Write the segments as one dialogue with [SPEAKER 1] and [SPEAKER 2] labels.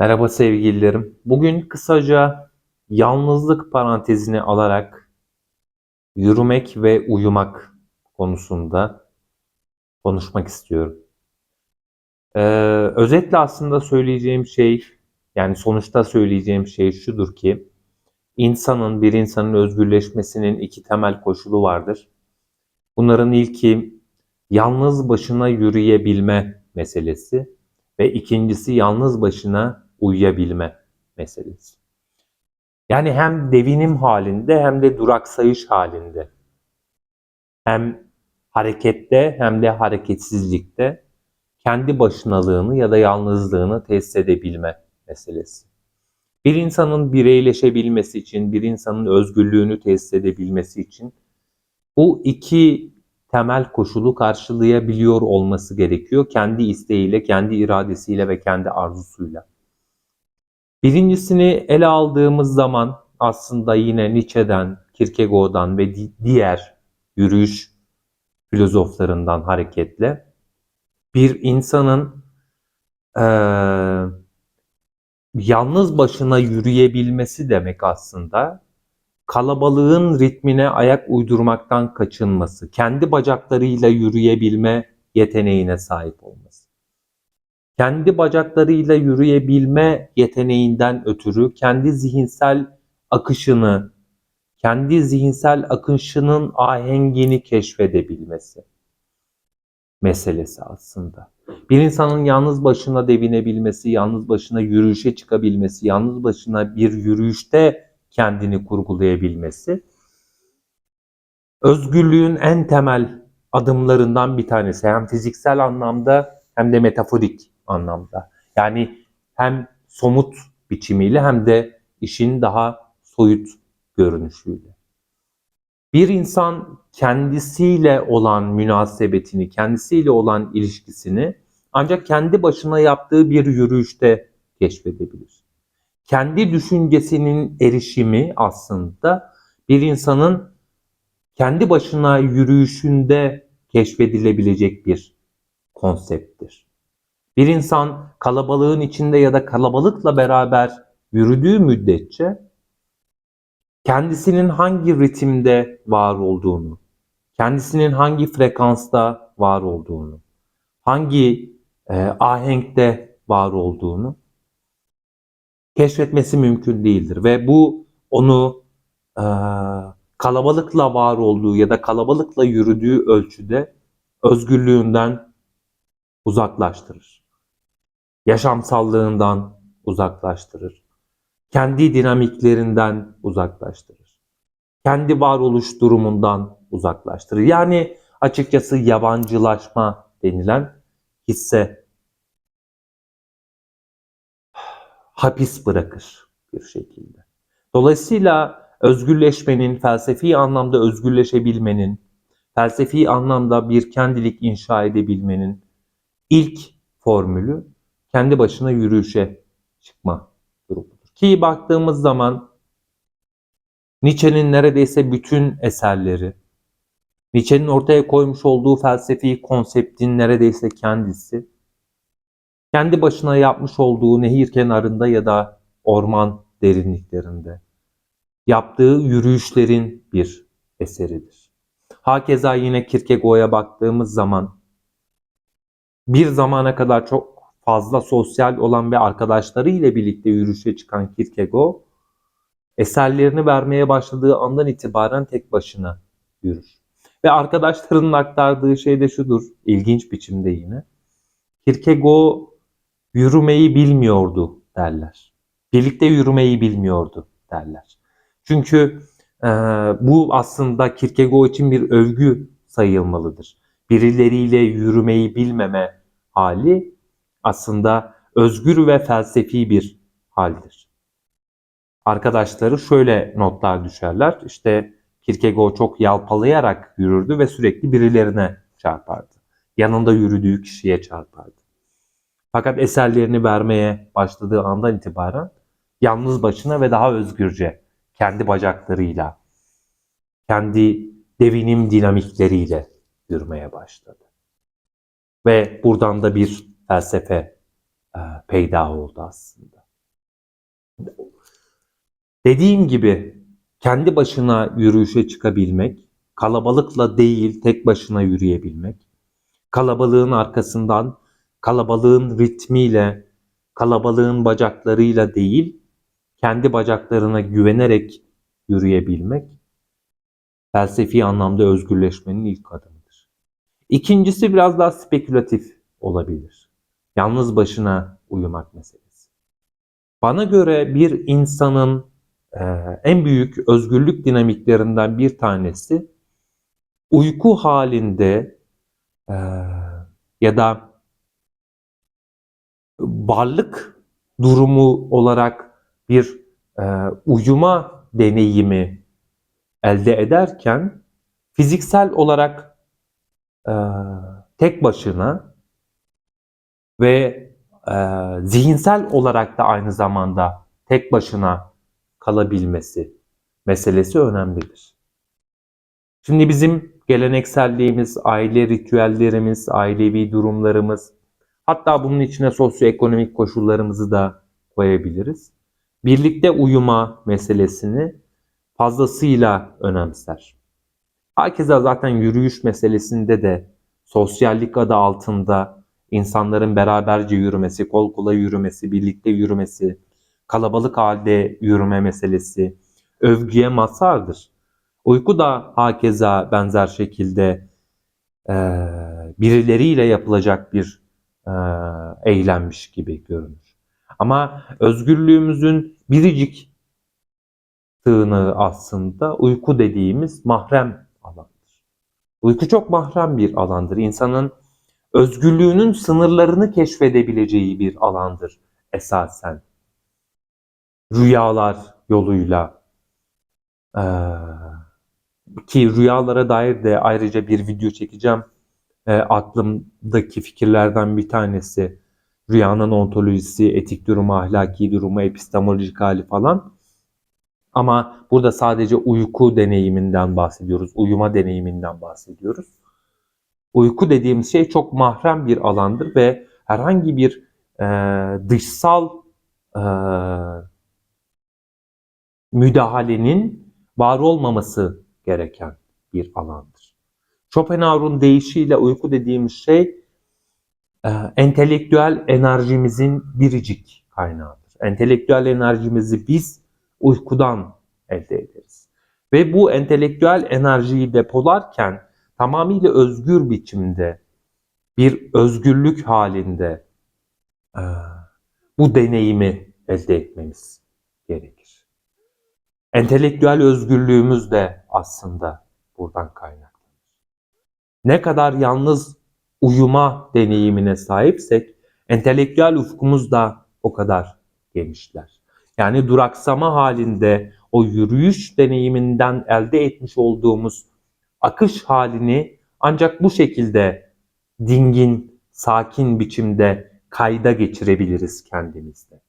[SPEAKER 1] Merhaba sevgililerim. Bugün kısaca yalnızlık parantezini alarak yürümek ve uyumak konusunda konuşmak istiyorum. Ee, özetle aslında söyleyeceğim şey, yani sonuçta söyleyeceğim şey şudur ki, insanın, bir insanın özgürleşmesinin iki temel koşulu vardır. Bunların ilki yalnız başına yürüyebilme meselesi ve ikincisi yalnız başına uyuyabilme meselesi. Yani hem devinim halinde hem de duraksayış halinde. Hem harekette hem de hareketsizlikte kendi başınalığını ya da yalnızlığını tesis edebilme meselesi. Bir insanın bireyleşebilmesi için, bir insanın özgürlüğünü tesis edebilmesi için bu iki temel koşulu karşılayabiliyor olması gerekiyor. Kendi isteğiyle, kendi iradesiyle ve kendi arzusuyla. Birincisini ele aldığımız zaman aslında yine Nietzsche'den, Kierkegaard'dan ve di- diğer yürüyüş filozoflarından hareketle bir insanın eee, yalnız başına yürüyebilmesi demek aslında kalabalığın ritmine ayak uydurmaktan kaçınması, kendi bacaklarıyla yürüyebilme yeteneğine sahip olması. Kendi bacaklarıyla yürüyebilme yeteneğinden ötürü kendi zihinsel akışını, kendi zihinsel akışının ahengini keşfedebilmesi meselesi aslında. Bir insanın yalnız başına devinebilmesi, yalnız başına yürüyüşe çıkabilmesi, yalnız başına bir yürüyüşte kendini kurgulayabilmesi özgürlüğün en temel adımlarından bir tanesi. Hem fiziksel anlamda hem de metaforik anlamda. Yani hem somut biçimiyle hem de işin daha soyut görünüşüyle. Bir insan kendisiyle olan münasebetini, kendisiyle olan ilişkisini ancak kendi başına yaptığı bir yürüyüşte keşfedebilir. Kendi düşüncesinin erişimi aslında bir insanın kendi başına yürüyüşünde keşfedilebilecek bir konsepttir. Bir insan kalabalığın içinde ya da kalabalıkla beraber yürüdüğü müddetçe kendisinin hangi ritimde var olduğunu, kendisinin hangi frekansta var olduğunu, hangi e, ahenkte var olduğunu keşfetmesi mümkün değildir ve bu onu e, kalabalıkla var olduğu ya da kalabalıkla yürüdüğü ölçüde özgürlüğünden uzaklaştırır. Yaşamsallığından uzaklaştırır. Kendi dinamiklerinden uzaklaştırır. Kendi varoluş durumundan uzaklaştırır. Yani açıkçası yabancılaşma denilen hisse hapis bırakır bir şekilde. Dolayısıyla özgürleşmenin, felsefi anlamda özgürleşebilmenin, felsefi anlamda bir kendilik inşa edebilmenin ilk formülü kendi başına yürüyüşe çıkma durumudur. Ki baktığımız zaman Nietzsche'nin neredeyse bütün eserleri, Nietzsche'nin ortaya koymuş olduğu felsefi konseptin neredeyse kendisi, kendi başına yapmış olduğu nehir kenarında ya da orman derinliklerinde yaptığı yürüyüşlerin bir eseridir. Hakeza yine Kierkegaard'a baktığımız zaman bir zamana kadar çok fazla sosyal olan ve arkadaşları ile birlikte yürüyüşe çıkan Kierkegaard eserlerini vermeye başladığı andan itibaren tek başına yürür. Ve arkadaşlarının aktardığı şey de şudur, ilginç biçimde yine. Kierkegaard yürümeyi bilmiyordu derler. Birlikte yürümeyi bilmiyordu derler. Çünkü e, bu aslında Kierkegaard için bir övgü sayılmalıdır. Birileriyle yürümeyi bilmeme hali aslında özgür ve felsefi bir haldir. Arkadaşları şöyle notlar düşerler. İşte Kierkegaard çok yalpalayarak yürürdü ve sürekli birilerine çarpardı. Yanında yürüdüğü kişiye çarpardı. Fakat eserlerini vermeye başladığı andan itibaren yalnız başına ve daha özgürce kendi bacaklarıyla, kendi devinim dinamikleriyle yürümeye başladı. Ve buradan da bir felsefe e, peyda oldu aslında. Dediğim gibi kendi başına yürüyüşe çıkabilmek, kalabalıkla değil tek başına yürüyebilmek, kalabalığın arkasından, kalabalığın ritmiyle, kalabalığın bacaklarıyla değil, kendi bacaklarına güvenerek yürüyebilmek felsefi anlamda özgürleşmenin ilk adımıdır. İkincisi biraz daha spekülatif olabilir. Yalnız başına uyumak meselesi. Bana göre bir insanın e, en büyük özgürlük dinamiklerinden bir tanesi uyku halinde e, ya da varlık durumu olarak bir e, uyuma deneyimi elde ederken fiziksel olarak tek başına ve e, zihinsel olarak da aynı zamanda tek başına kalabilmesi meselesi önemlidir. Şimdi bizim gelenekselliğimiz, aile ritüellerimiz, ailevi durumlarımız, hatta bunun içine sosyoekonomik koşullarımızı da koyabiliriz. Birlikte uyuma meselesini fazlasıyla önemser. Hakeza zaten yürüyüş meselesinde de sosyallik adı altında insanların beraberce yürümesi, kol kola yürümesi, birlikte yürümesi, kalabalık halde yürüme meselesi övgüye mazhardır. Uyku da hakeza benzer şekilde e, birileriyle yapılacak bir e, eylemmiş gibi görünür. Ama özgürlüğümüzün biricik tığını aslında uyku dediğimiz mahrem alandır. Uyku çok mahrem bir alandır. İnsanın özgürlüğünün sınırlarını keşfedebileceği bir alandır esasen. Rüyalar yoluyla ee, ki rüyalara dair de ayrıca bir video çekeceğim. E, aklımdaki fikirlerden bir tanesi rüyanın ontolojisi, etik durumu, ahlaki durumu, epistemolojik hali falan. Ama burada sadece uyku deneyiminden bahsediyoruz, uyuma deneyiminden bahsediyoruz. Uyku dediğimiz şey çok mahrem bir alandır ve herhangi bir e, dışsal e, müdahalenin var olmaması gereken bir alandır. Schopenhauer'un deyişiyle uyku dediğimiz şey e, entelektüel enerjimizin biricik kaynağıdır. Entelektüel enerjimizi biz uykudan elde ederiz. Ve bu entelektüel enerjiyi depolarken tamamıyla özgür biçimde bir özgürlük halinde e, bu deneyimi elde etmemiz gerekir. Entelektüel özgürlüğümüz de aslında buradan kaynaklanır. Ne kadar yalnız uyuma deneyimine sahipsek entelektüel ufkumuz da o kadar genişler. Yani duraksama halinde o yürüyüş deneyiminden elde etmiş olduğumuz akış halini ancak bu şekilde dingin, sakin biçimde kayda geçirebiliriz kendimizde.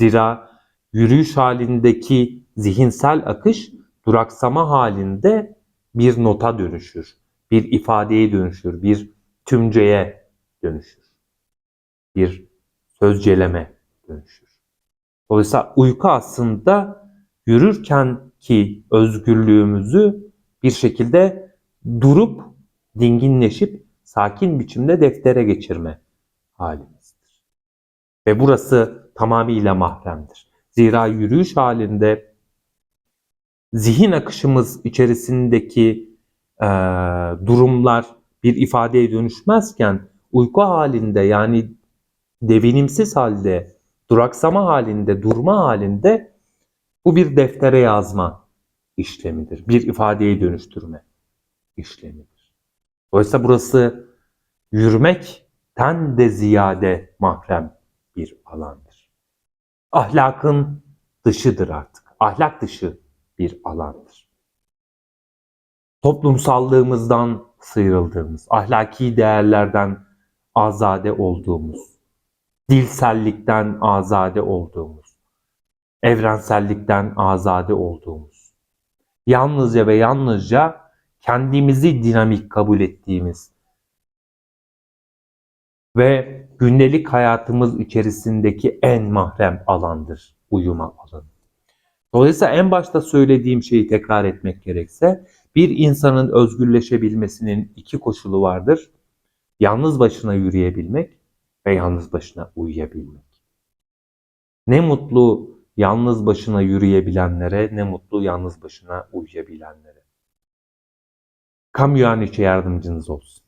[SPEAKER 1] Zira yürüyüş halindeki zihinsel akış duraksama halinde bir nota dönüşür, bir ifadeye dönüşür, bir tümceye dönüşür, bir sözceleme dönüşür. Dolayısıyla uyku aslında yürürken ki özgürlüğümüzü bir şekilde durup dinginleşip sakin biçimde deftere geçirme halimizdir. Ve burası tamamıyla mahremdir. Zira yürüyüş halinde zihin akışımız içerisindeki e, durumlar bir ifadeye dönüşmezken uyku halinde yani devinimsiz halde, duraksama halinde, durma halinde bu bir deftere yazma işlemidir. Bir ifadeye dönüştürme işlemidir. Dolayısıyla burası yürümekten de ziyade mahrem bir alandır. Ahlakın dışıdır artık. Ahlak dışı bir alandır. Toplumsallığımızdan sıyrıldığımız, ahlaki değerlerden azade olduğumuz, dilsellikten azade olduğumuz, evrensellikten azade olduğumuz, yalnızca ve yalnızca kendimizi dinamik kabul ettiğimiz ve gündelik hayatımız içerisindeki en mahrem alandır uyuma alanı. Dolayısıyla en başta söylediğim şeyi tekrar etmek gerekse bir insanın özgürleşebilmesinin iki koşulu vardır. Yalnız başına yürüyebilmek ve yalnız başına uyuyabilmek. Ne mutlu yalnız başına yürüyebilenlere, ne mutlu yalnız başına uyuyabilenlere. Kamyaniçe yardımcınız olsun.